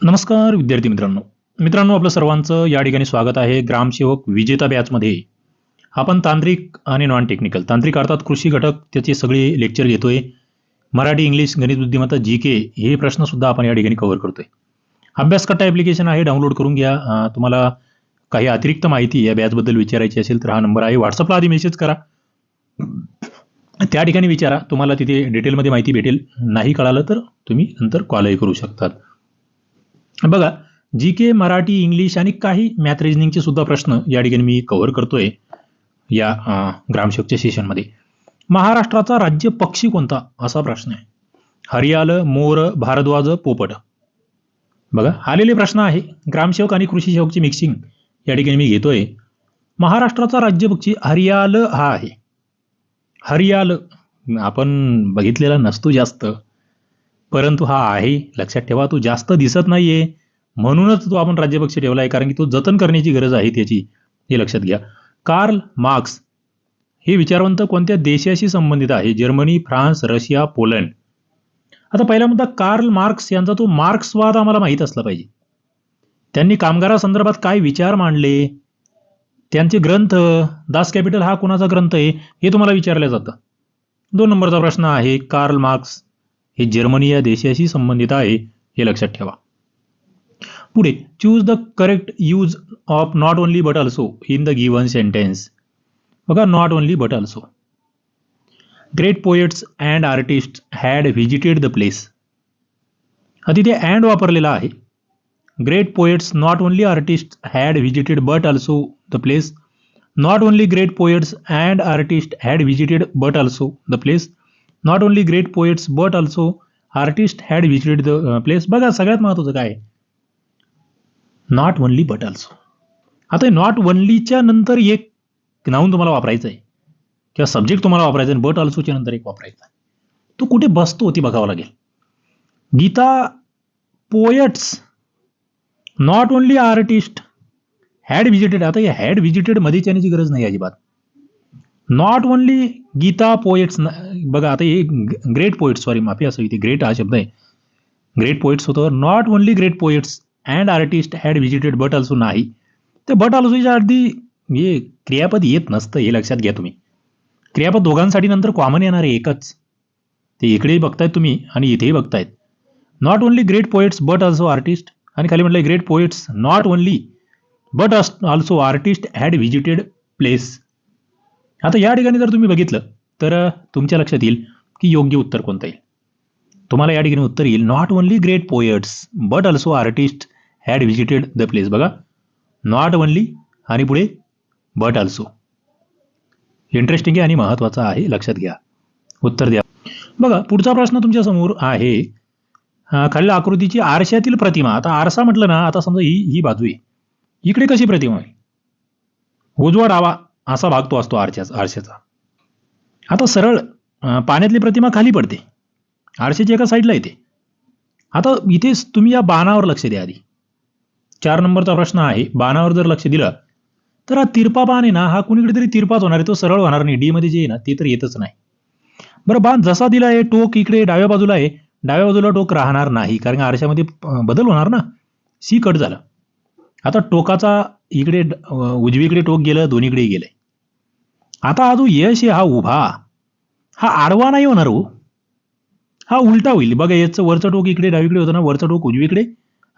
नमस्कार विद्यार्थी मित्रांनो. मित्रांनो आपलं सर्वांचं या ठिकाणी स्वागत आहे ग्रामसेवक विजेता बॅचमध्ये. आपण तांत्रिक आणि नॉन टेक्निकल तांत्रिक अर्थात कृषी घटक त्याचे सगळे लेक्चर घेतोय. मराठी इंग्लिश गणित बुद्धिमत्ता जी के हे प्रश्नसुद्धा आपण या ठिकाणी कव्हर करतोय. अभ्यासकट्टा ॲप्लिकेशन आहे डाउनलोड करून घ्या. तुम्हाला काही अतिरिक्त माहिती या बॅचबद्दल विचारायची असेल तर हा नंबर आहे. व्हॉट्सअपला आधी मेसेज करा. त्या ठिकाणी विचारा. तुम्हाला तिथे डिटेलमध्ये माहिती भेटेल. नाही कळालं तर तुम्ही नंतर कॉलही करू शकतात. बघा जी के मराठी इंग्लिश आणि काही मॅथ रिजनिंगचे सुद्धा प्रश्न या ठिकाणी मी कव्हर करतोय या ग्रामसेवकच्या सेशनमध्ये महाराष्ट्राचा राज्य पक्षी कोणता? असा प्रश्न आहे. हरियाल मोर भारद्वाज पोपट. बघा आलेले प्रश्न आहे. ग्रामसेवक आणि कृषी सेवकची मिक्सिंग या ठिकाणी मी घेतोय. महाराष्ट्राचा राज्य पक्षी हरियाल हा आहे. हरियाल आपण बघितलेला नसतो जास्त. परंतु हा आहे. लक्षात ठेवा तो जास्त दिसत नाहीये. म्हणूनच तो आपण राज्यपक्ष ठेवला आहे कारण की तो जतन करण्याची गरज आहे त्याची. हे लक्षात घ्या. कार्ल मार्क्स हे विचारवंत कोणत्या देशाशी संबंधित आहे? Germany France Russia Poland. आता पहिला मुद्दा कार्ल मार्क्स यांचा तो मार्क्सवाद आम्हाला माहीत असला पाहिजे. त्यांनी कामगारासंदर्भात काय विचार मांडले? त्यांचे ग्रंथ दास कॅपिटल हा कोणाचा ग्रंथ आहे? हे तुम्हाला विचारलं जातं. दोन नंबरचा प्रश्न आहे कार्ल मार्क्स हे जर्मनी या देशाशी संबंधित आहे, हे लक्षात ठेवा. पुढे choose the correct use of not only but also in the given sentence बघा not only but also great poets and artist had visited the place हा तिथे अँड वापरलेला आहे. Great poets not only artist had visited but also the place not only great poets and artist had visited but also the place not only great poets but also artist had visited the place बघा सगळ्यात महत्त्वाचं काय not only but also आता not ओनलीच्या नंतर एक noun तुम्हाला वापरायचं आहे किंवा सब्जेक्ट तुम्हाला वापरायचा आहे बट ऑल्सोच्या नंतर एक वापरायचा आहे तो कुठे बसतो ती बघावं लागेल great poets not only artist had visited आता या हॅड व्हिजिटेडमध्ये येण्याची गरज नाही अजिबात नॉट ओनली गीता पोएट्स बघा आता हे ग्रेट पोएट्स सॉरी माफी असं इथे ग्रेट हा शब्द आहे. ग्रेट पोएट्स होतं. Not only great poets and artist had visited but also नाही. ते बट ऑल्सोच्या अगदी हे क्रियापद येत नसतं हे लक्षात घ्या तुम्ही. क्रियापद दोघांसाठी नंतर कॉमन येणार आहे एकच. ते इकडेही बघतायत तुम्ही आणि इथेही बघतायत. Not only great poets but also artist आणि खाली म्हटलं great poets not only but also artist had visited place आता या ठिकाणी जर तुम्ही बघितलं तर तुमच्या लक्षात येईल की योग्य उत्तर कोणतं येईल. तुम्हाला या ठिकाणी उत्तर येईल not only great poets but also artist had visited the place बघा. नॉट ओनली आणि पुढे बट ऑल्सो इंटरेस्टिंग आहे आणि महत्वाचं आहे लक्षात घ्या. उत्तर द्या. बघा पुढचा प्रश्न तुमच्यासमोर आहे. खालील आकृतीची आरशातील प्रतिमा आता आरसा म्हटलं ना आता समजा ही ही बाजू आहे. इकडे कशी प्रतिमा आहे? उजवा डावा. असा भाग तो असतो आरशाचा आरशाचा. आता सरळ पाण्यातली प्रतिमा खाली पडते. आरशाची एका साईडला येते. आता इथेच तुम्ही या बाणावर लक्ष द्या आधी. चार नंबरचा प्रश्न आहे बाणावर जर लक्ष दिलं तर हा तिरपा बाण आहे ना हा कुणीकडे तरी तिरपाच होणार आहे तो सरळ होणार नाही डी मध्ये जे आहे ना ते तर येतच नाही. बरं बाण जसा दिला आहे टोक इकडे डाव्या बाजूला आहे डाव्या बाजूला टोक राहणार नाही कारण आरशामध्ये बदल होणार ना. सी कट झालं. आता टोकाचा इकडे उजवीकडे टोक गेलं दोन्हीकडे गेलं आता हा जो यश आहे हा उभा. हा आडवा नाही होणार हो. हा उलटा होईल. बघा याचं वरचं टोक इकडे डावीकडे होतं ना वरचं टोक उजवीकडे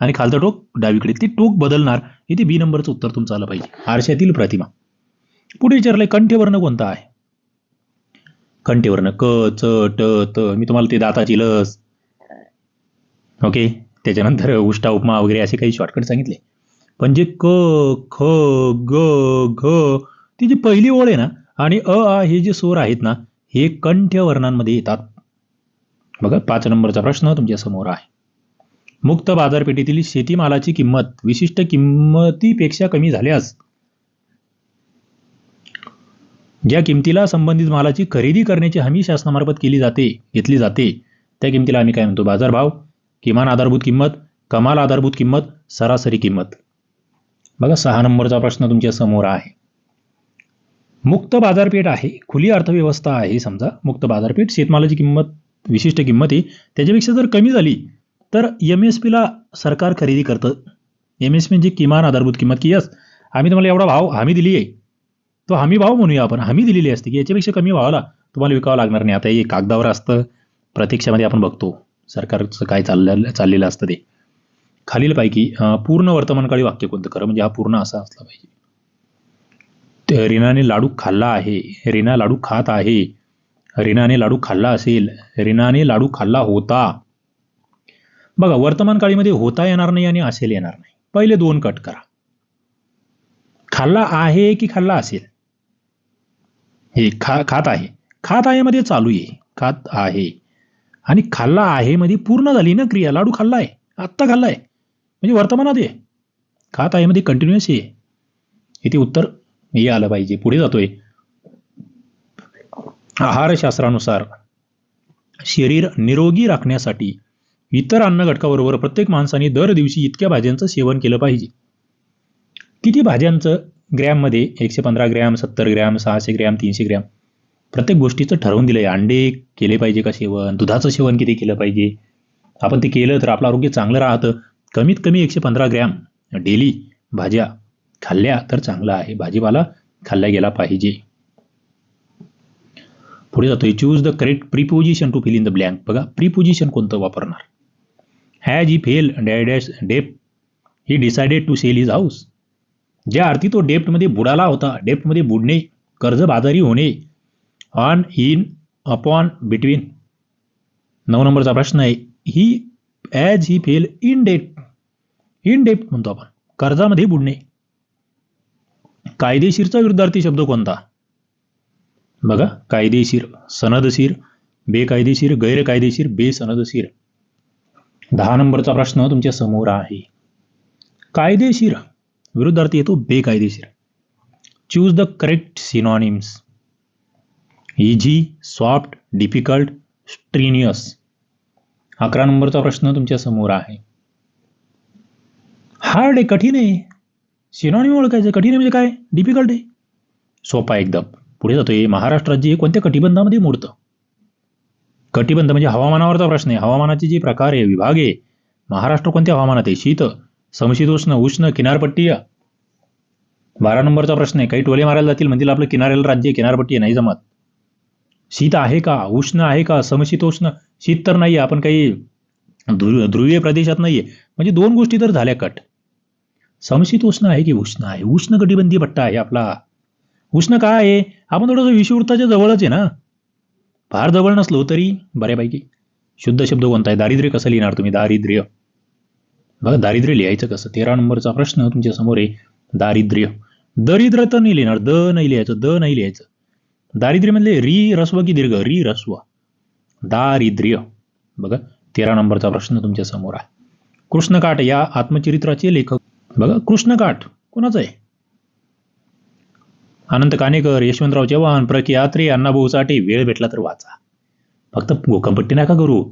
आणि खालचं टोक डावीकडे. ते टोक बदलणार. इथे बी नंबरचं उत्तर तुमचं आलं पाहिजे. आरशातील प्रतिमा. पुढे विचारलंय कंठेवर्ण कोणता आहे? कंठेवर्ण क च ट त. मी तुम्हाला ते दाताची लस. ओके? त्याच्यानंतर उष्टा उपमा वगैरे असे काही शॉर्टकट सांगितले. पण जे क ख ग घ ती जी पहिली ओळ आहे ना आणि अ आ हे जे स्वर आहेत ना हे कंठ्यवर्णांमध्ये येतात. बघा पाच नंबरचा प्रश्न तुमच्यासमोर आहे. मुक्त बाजारपेठेतील शेतीमालाची किंमत विशिष्ट किंमतीपेक्षा कमी झाल्यास ज्या किमतीला संबंधित मालाची खरेदी करण्याची हमी शासनामार्फत केली जाते घेतली जाते त्या किमतीला आम्ही काय म्हणतो? बाजारभाव किमान आधारभूत किंमत कमाल आधारभूत किंमत सरासरी किंमत. बघा सहा नंबरचा प्रश्न तुमच्यासमोर आहे. मुक्त बाजारपेठ आहे खुली अर्थव्यवस्था आहे समजा. मुक्त बाजारपेठ शेतमालाची किंमत विशिष्ट किंमत आहे त्याच्यापेक्षा जर कमी झाली तर एम एस पीला सरकार खरेदी करतं. एम एस पी म्हणजे किमान आधारभूत किंमत की यस आम्ही तुम्हाला एवढा भाव हमी दिली आहे. तो हमी भाव म्हणूया आपण हमी दिलेली असते की याच्यापेक्षा कमी भावाला तुम्हाला विकावं लागणार नाही. आता हे कागदावर असतं प्रतीक्षामध्ये आपण बघतो सरकारचं काय चाललेलं चाललेलं असतं ते. खालीलपैकी पूर्ण वर्तमानकाळी वाक्य कोणतं? खरं म्हणजे हा पूर्ण असा असला पाहिजे. रीनाने लाडू खाल्ला आहे. रीना लाडू खात आहे. रीनाने लाडू खाल्ला असेल. रीनाने लाडू खाल्ला होता. बघा वर्तमान काळीमध्ये होता येणार नाही आणि असेल येणार नाही. पहिले दोन कट करा. खाल्ला आहे की खाल्ला असेल? हे खा खात आहे. खात आहे मध्ये चालू आहे. खात आहे. आणि खाल्ला आहे मध्ये पूर्ण झाली ना क्रिया. लाडू खाल्ला आहे. आत्ता खाल्लाय म्हणजे वर्तमानात आहे. खात आहे मध्ये कंटिन्युअस आहे. इथे उत्तर हे आलं पाहिजे. पुढे जातोय. आहारशास्त्रानुसार शरीर निरोगी राखण्यासाठी इतर अन्न घटकाबरोबर प्रत्येक माणसाने दर दिवशी इतक्या भाज्यांचं सेवन केलं पाहिजे. किती भाज्यांचं ग्रॅममध्ये एकशे पंधरा ग्रॅम सत्तर ग्रॅम सहाशे ग्रॅम तीनशे ग्रॅम प्रत्येक गोष्टीचं ठरवून दिलं आहे अंडे केले पाहिजे का सेवन? दुधाचं सेवन किती केलं पाहिजे? आपण ते केलं तर आपलं आरोग्य चांगलं राहतं. कमीत कमी एकशे पंधरा ग्रॅम डेली भाज्या खाल्ल्या तर चांगला आहे. भाजीपाला खाल्ला गेला पाहिजे. पुढे जातोय. Choose the correct preposition to fill in the blank बघा प्रिपोजिशन कोणतं वापरणार? Has he fell डॅडॅश debt he decided to sell his house ज्या अर्थी तो डेप्टमध्ये बुडाला होता डेप्टमध्ये बुडणे कर्जबाजारी होणे ऑन इन अपॉन बिटवीन नऊ नंबरचा प्रश्न आहे. He as he fell in debt in डेप्ट म्हणतो आपण. कर्जामध्ये बुडणे. कायदेशीरचा विरुद्धार्थी शब्द कोणता? बघा कायदेशीर सनदशीर बेकायदेशीर गैरकायदेशीर बेसनदशीर. दहा नंबरचा प्रश्न तुमच्यासमोर आहे. कायदेशीर विरुद्धार्थी येतो बेकायदेशीर. Choose the correct synonyms easy soft difficult strenuous अकरा नंबरचा प्रश्न तुमच्यासमोर आहे. हार्ड आहे कठीण आहे. सिनॉनिम ओळखायचं कठीण म्हणजे काय? डिफिकल्ट आहे सोपा एकदम. पुढे जातोय. महाराष्ट्र राज्य हे कोणत्या कटिबंधामध्ये मोडतं कटिबंध म्हणजे हवामानावरचा प्रश्न आहे. हवामानाचे जे प्रकार आहे विभाग आहे महाराष्ट्र कोणत्या हवामानात आहे? शीत समशीतोष्ण उष्ण किनारपट्टीय बारा नंबरचा प्रश्न आहे. काही टोले मारायला जातील म्हणजे आपलं किनाऱ्याला राज्य किनारपट्टी आहे, नाही जमत. शीत आहे का? उष्ण आहे का? समशीतोष्ण शीत तर नाही आपण काही ध्रु ध्रुवीय प्रदेशात नाहीये. म्हणजे दोन गोष्टी तर झाल्या कट. समशीतोष्ण आहे की उष्ण आहे? उष्ण कटिबंधीय पट्टा आहे आपला. उष्ण काय आहे? आपण थोडंसं विषुवृत्ताच्या जवळच आहे ना. फार जवळ नसलो तरी बऱ्यापैकी. शुद्ध शब्द कोणता आहे? दारिद्र्य कसं लिहिणार तुम्ही? दारिद्र्य. बघा दारिद्र्य लिहायचं कसं? तेरा नंबरचा प्रश्न तुमच्यासमोर आहे. दारिद्र्य. दरिद्र तर नाही लिहिणार. द नाही लिहायचं. द नाही लिहायचं. दारिद्र्य म्हणजे री रस्व की दीर्घ? री रस्व दारिद्र्य. बघा तेरा नंबरचा प्रश्न तुमच्यासमोर आहे. कृष्णकाठ या आत्मचरित्राचे लेखक बघा कृष्णकाठ कोणाचं आहे? अनंत कानेकर यशवंतराव चव्हाण प्र के यात्रे अण्णाभाऊ साठे वेळ भेटला तर वाचा. फक्त गोकंपट्टी नका करू.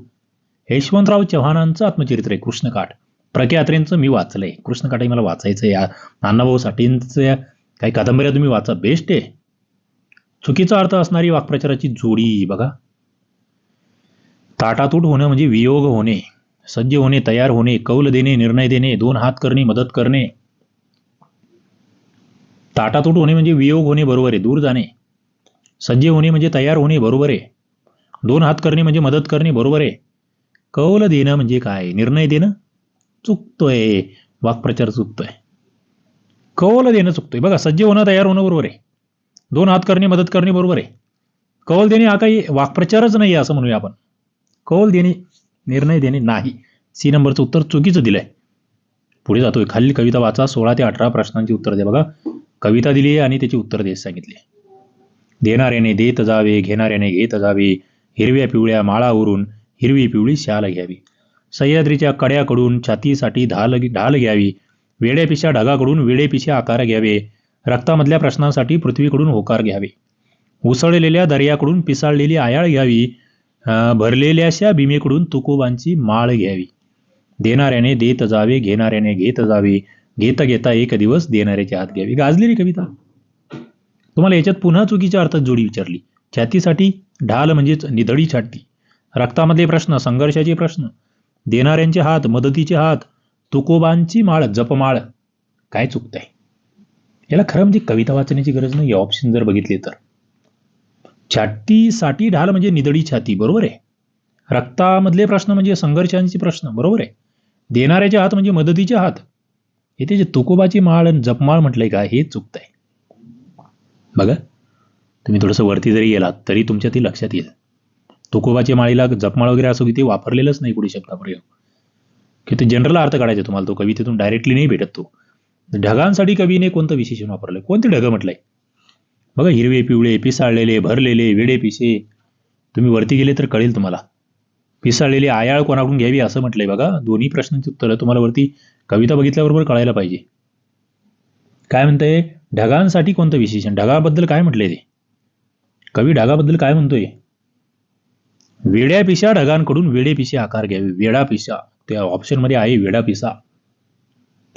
यशवंतराव चव्हाणांचं आत्मचरित्र आहे कृष्णकाठ प्र के मी वाचलंय. कृष्णकाठही मला वाचायचं आहे. अण्णाभाऊ साठेंचं काही कादंबऱ्या तुम्ही वाचा. बेस्ट आहे. चुकीचा अर्थ असणारी वाक्प्रचाराची जोडी बघा. ताटातूट होणं म्हणजे वियोग होणे. सज्ज होणे तयार होणे कौल देणे निर्णय देणे दोन हात करणे मदत करणे. ताटातूट होणे म्हणजे वियोग होणे बरोबर आहे. दूर जाणे. सज्ज होणे म्हणजे तयार होणे बरोबर आहे. दोन हात करणे म्हणजे मदत करणे बरोबर आहे. कौल देणं म्हणजे काय? निर्णय देणं चुकतोय. वाक्प्रचार चुकतोय. कौल देणं चुकतोय. बघा सज्ज होणं तयार होणं बरोबर आहे. दोन हात करणे मदत करणे बरोबर आहे. कौल देणे हा काही वाक्प्रचारच नाही आहे असं म्हणूया आपण. कौल देणे निर्णय देणे नाही. सी नंबरचं उत्तर चुकीचं दिलंय. पुढे जातोय. खालील कविता वाचा. सोळा ते अठरा प्रश्नांची उत्तर दे बघा. कविता दिली आहे आणि त्याची उत्तर देत सांगितले देणाऱ्याने देत जावे घेणाऱ्याने घेत जावे. हिरव्या पिवळ्या माळावरून हिरवी पिवळी शाल घ्यावी. सह्याद्रीच्या कड्याकडून छातीसाठी ढाल ढाल घ्यावी. वेड्यापिशा ढगाकडून वेडेपिशा आकार घ्यावे. रक्तामधल्या प्रश्नांसाठी पृथ्वीकडून होकार घ्यावे. उसळलेल्या दर्याकडून पिसाळलेली आयाळ घ्यावी. भरलेल्याशा भीमेकडून तुकोबांची माळ घ्यावी. देणाऱ्याने देत जावे घेणाऱ्याने घेत जावे. घेता घेता एक दिवस देणाऱ्याच्या हात घ्यावी. गाजलेली कविता. तुम्हाला याच्यात पुन्हा चुकीच्या अर्थात जोडी विचारली. छातीसाठी ढाल म्हणजेच निधडी छाती रक्तामधले प्रश्न संघर्षाचे प्रश्न देणाऱ्यांचे हात मदतीचे हात तुकोबांची माळ जपमाळ काय चुकतंय? याला खरं म्हणजे कविता वाचण्याची गरज नाही ऑप्शन जर बघितले तर. छातीसाठी ढाल म्हणजे निदडी छाती बरोबर आहे? रक्तामधले प्रश्न म्हणजे संघर्षांचे प्रश्न बरोबर आहे? देणाऱ्याचे हात म्हणजे मदतीचे हात. इथे जे तुकोबाची माळ आणि जपमाळ म्हटलंय का हे चुकतंय बघा तुम्ही थोडंसं वरती जरी गेलात तरी तुमच्या ती लक्षात येईल. तुकोबाच्या माळीला जपमाळ वगैरे असो की ते वापरलेलंच नाही कुठे शब्दाप्रयोग की ते जनरल अर्थ काढायचा तुम्हाला तो कवितेतून डायरेक्टली नाही भेटत तो. ढगांसाठी कवीने कोणतं विशेषण वापरलंय कोणते ढग म्हटलंय? बघा हिरवे पिवळे पिसाळलेले भरलेले वेडे पिसे. तुम्ही वरती गेले तर कळेल तुम्हाला. पिसाळलेली आयाळ कोणाकडून घ्यावी असं म्हटलंय बघा. दोन्ही प्रश्नांची उत्तरं तुम्हाला वरती कविता बघितल्याबरोबर कळायला पाहिजे. काय म्हणतंय? ढगांसाठी कोणतं विशेषण? ढगाबद्दल काय म्हटलंय ते? कवी ढगाबद्दल काय म्हणतोय? वेड्या पिशा ढगांकडून वेडे पिशे आकार घ्यावे. वेडा पिशा. त्या ऑप्शनमध्ये आहे वेडा पिसा.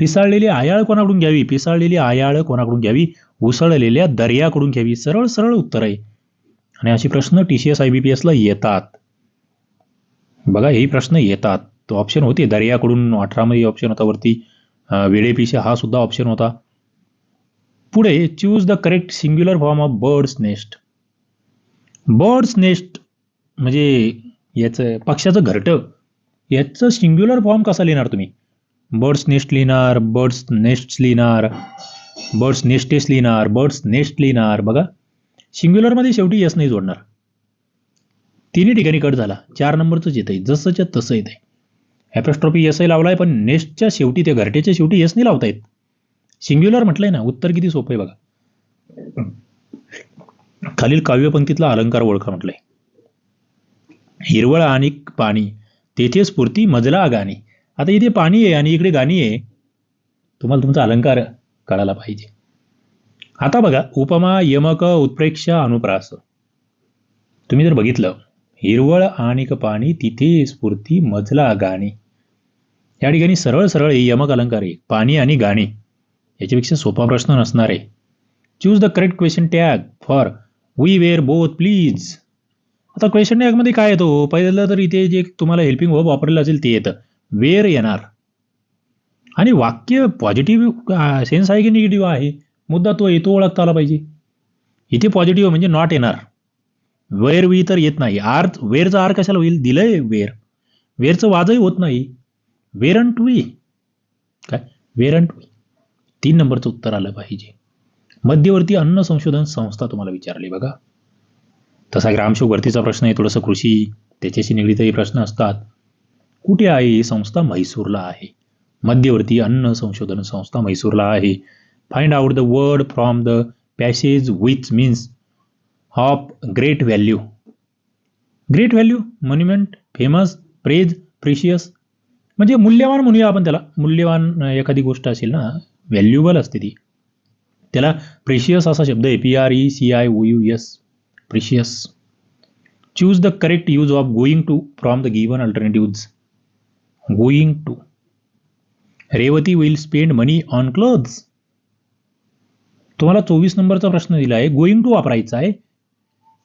पिसाळलेली आयाळ कोणाकडून घ्यावी? पिसाळलेली आयाळ कोणाकडून घ्यावी? उसळलेल्या दर्याकडून घ्यावी. सरळ सरळ उत्तर आहे. आणि असे प्रश्न T C S I B P एसला येतात. बघा हे प्रश्न येतात. तो ऑप्शन होते. दर्याकडून अठरामध्ये ऑप्शन होता वरती. अं, वेडेपिशा हा सुद्धा ऑप्शन होता. पुढे choose the correct singular form of birds nest birds nest म्हणजे याचं पक्षाचं घरटं. याचं सिंग्युलर फॉर्म कसा लिहिणार तुम्ही? बर्ड्स नेस्ट लिहिणार बर्ड्स नेस्ट लिहिणार बर्ड्स नेस्टेस लिहिणार बर्ड्स नेस्ट लिहिणार. बघा सिंग्युलरमध्ये शेवटी यस नाही जोडणार. तिन्ही ठिकाणी कट झाला. चार नंबरचंच येत आहे जसंच्या तसं येत आहे ॲपॅस्ट्रॉपी यस आय लावलाय पण नेस्टच्या शेवटी त्या घरटेच्या शेवटी यस नाही लावता येत सिंग्युलर म्हटलंय ना उत्तर किती सोपं आहे बघा. खालील काव्यपंक्तीतला अलंकार ओळखा म्हटलंय. हिरवळ आणि पाणी तेथे स्फूर्ती मजला आगाणी आता इथे पाणी आहे आणि इकडे गाणी आहे. तुम्हाला तुमचा अलंकार कळायला पाहिजे. आता बघा उपमा यमक उत्प्रेक्ष अनुप्रास. तुम्ही जर बघितलं हिरवळ आणि पाणी तिथे स्फूर्ती मजला गाणी. या ठिकाणी सरळ सरळ यमक अलंकार आहे. पाणी आणि गाणी. याच्यापेक्षा सोपा प्रश्न नसणार आहे. Choose the correct question tag for we were both please आता क्वेश्चन टॅगमध्ये काय येतो? पहिल्यांदा तर इथे जे तुम्हाला हेल्पिंग वर्ब वापरलेलं असेल ते येतं. वेअर येणार. आणि वाक्य पॉझिटिव्ह सेन्स आहे की निगेटिव्ह आहे? मुद्दा तो येतो ओळखता आला पाहिजे. इथे पॉझिटिव्ह म्हणजे नॉट येणार. वेअर वी तर येत नाही. आर वेरचा आर कशाला होईल? दिलंय वेअर वेअरचं वाजही होत नाही. Where aren't we. काय? Where aren't we. तीन नंबरचं उत्तर आलं पाहिजे. मध्यवर्ती अन्न संशोधन संस्था तुम्हाला विचारली बघा. तसा ग्रामशोक वरतीचा प्रश्न आहे. थोडंसं कृषी त्याच्याशी निगडीतही प्रश्न असतात. कुठे आहे ही संस्था? म्हैसूरला आहे. मध्यवर्ती अन्न संशोधन संस्था म्हैसूरला आहे. Find out the word from the passage which means of great value great value monument famous praise precious म्हणजे मूल्यवान म्हणूया आपण त्याला. मूल्यवान एखादी गोष्ट असेल ना व्हॅल्युबल असते ती. त्याला प्रेशियस असा शब्द आहे. P R E C I O U S precious choose the correct use of going to from the given alternatives going to Revati will spend money on clothes तुम्हाला चोवीस नंबरचा प्रश्न दिला आहे. गोईंग टू वापरायचा आहे.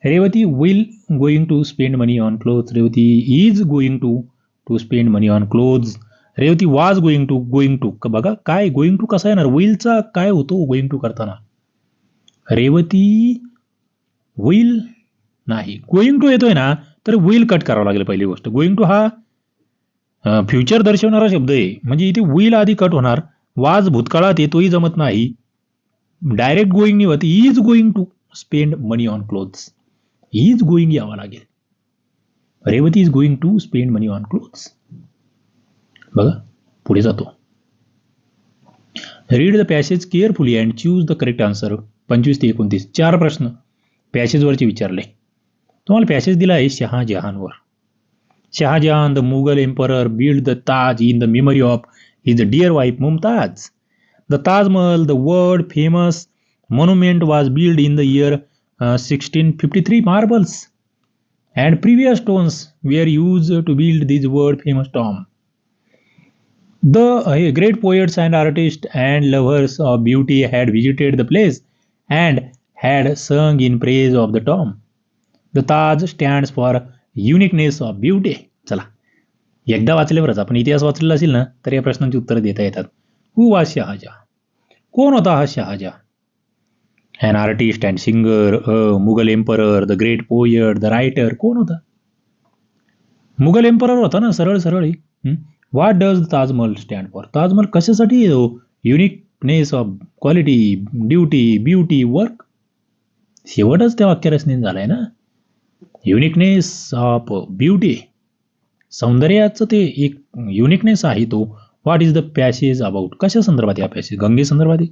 Revati will going to spend money on clothes Revati is going to to spend money on clothes Revati was going to going to बघा काय गोईंग टू कसा येणार? विलचा काय होतो गोईंग टू करताना? रेवती विल नाही. गोईंग टू येतोय ना तर विल कट करावं लागेल पहिली गोष्ट. गोईंग टू हा फ्युचर दर्शवणारा शब्द आहे. म्हणजे इथे विल आधी कट होणार. वाज भूतकाळात येतोही जमत नाही. Direct going निवत is going to spend money on clothes is going यावं लागेल. Revati is going to spend money on clothes बघा पुढे जातो. Read the passage carefully and choose the correct answer पंचवीस ते एकोणतीस. चार प्रश्न. पॅसेजवरचे विचारले. तुम्हाला पॅसेज दिला आहे शहाजहानवर. Shahjahan, the Mughal emperor, built the Taj in the memory of his dear wife Mumtaz. The Taj Mahal, the world famous monument, was built in the year uh, 1653. Marbles and previous stones were used to build this world famous tomb. The uh, great poets and artists and lovers of beauty had visited the place and had sung in praise of the tomb. The Taj stands for uniqueness of beauty चला. एकदा वाचल्यावरच आपण इतिहास वाचलेला असेल ना तर या प्रश्नांची उत्तरं देता येतात. हु वा शहाजा कोण होता हा Shahjahan an artist and singer Mughal emperor the great poet the writer कोण होता? मुघल एम्परर होता ना सरळ सरळ what does Taj Mahal stand for Taj Mahal कशासाठी येतो uniqueness of quality duty beauty work शेवटच त्या वाक्यरचनेत झालाय ना. युनिकनेस ऑफ ब्युटी सौंदर्याचं ते एक युनिकनेस आहे तो. What is the passage about कशा संदर्भात या पॅसेज गंगे संदर्भात आहे?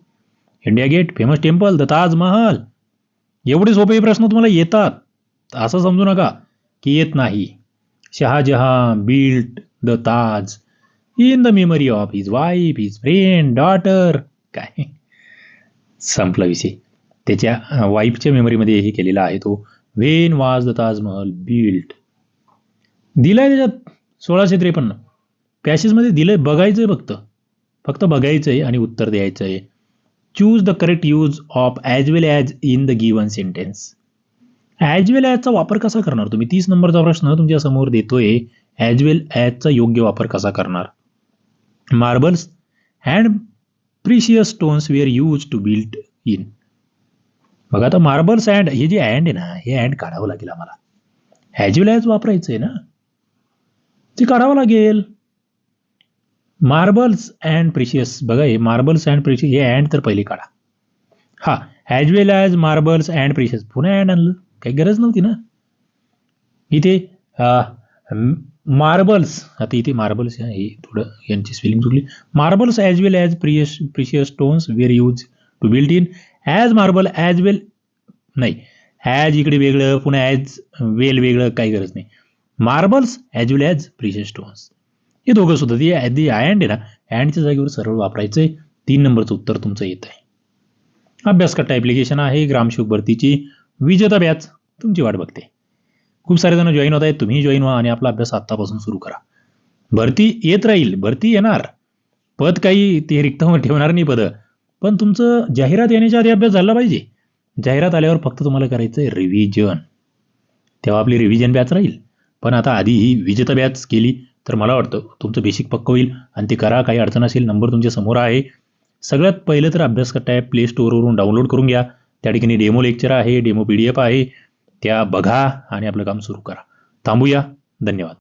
India Gate famous temple the Taj Mahal एवढे सोपे प्रश्न तुम्हाला येतात. असं समजू नका की येत नाही. Shahjahan built the Taj in the memory of his wife his friend daughter काय? संपला विषय. त्याच्या वाईफच्या मेमरीमध्ये हे केलेला आहे तो. वेन वाज द ताजमहल बिल्ट. दिलाय त्याच्यात सोळाशे त्रेपन्न. पॅसेजमध्ये दिलंय बघायचंय फक्त. फक्त बघायचंय आणि उत्तर द्यायचं आहे choose the correct use of as well as in the given sentence as well ॲजचा वापर कसा करणार तुम्ही? तीस नंबरचा प्रश्न तुमच्यासमोर देतोय. ॲज वेल ॲजचा योग्य वापर कसा करणार? Marbles and precious stones were use to build in बघा आता मार्बल्स अँड हे जे अँड आहे ना हे अँड काढावं लागेल आम्हाला. ॲज वेल वापरायचं आहे ना. ते काढावं लागेल. मार्बल्स अँड प्रिशियस बघा हे मार्बल्स अँड प्रिशियस हे अँड तर पहिले काढा. हा as well as marbles and precious पुन्हा अँड आणलं. काही गरज नव्हती ना. इथे मार्बल्स आता इथे मार्बल्स हे थोडं यांची स्पेलिंग चुकली. Marbles as well as precious precious stones were use to build in as marble as well नाही. ॲज इकडे वेगळं पुन्हा ॲज वेल वेगळं काही गरज नाही. Marbles as well as precious stones हे दोघं सुद्धा ती दी अँड आहे ना. अँडच्या जागेवर सरळ वापरायचं आहे तीन नंबरचं उत्तर तुमचं येत आहे. अभ्यासकट्टा ॲप्लिकेशन आहे. ग्रामशोक भरतीची विजेता बॅच तुमची वाट बघते. खूप सारे जण जॉईन होत आहेत तुम्ही जॉईन व्हा आणि आपला अभ्यास आत्तापासून सुरू करा. भरती येत राहील. भरती येणार. पद काही ते रिक्त ठेवणार नाही पदं. पण तुमचं जाहिरात येण्याच्या आधी अभ्यास झाला पाहिजे. जाहिरात आल्यावर फक्त तुम्हाला करायचं आहे रिव्हिजन तेव्हा आपली रिव्हिजन बॅच राहील. पण आता आधी ही विजेता बॅच केली तर मला वाटतं तुमचं बेसिक पक्क होईल आणि ते करा काही अडचण असेल नंबर तुमच्यासमोर आहे. सगळ्यात पहिलं तर अभ्यास करता आहे प्ले स्टोअरवरून डाउनलोड करून घ्या. त्या ठिकाणी डेमो लेक्चर आहे डेमो पी डी एफ आहे. त्या बघा आणि आपलं काम सुरू करा. थांबूया. धन्यवाद.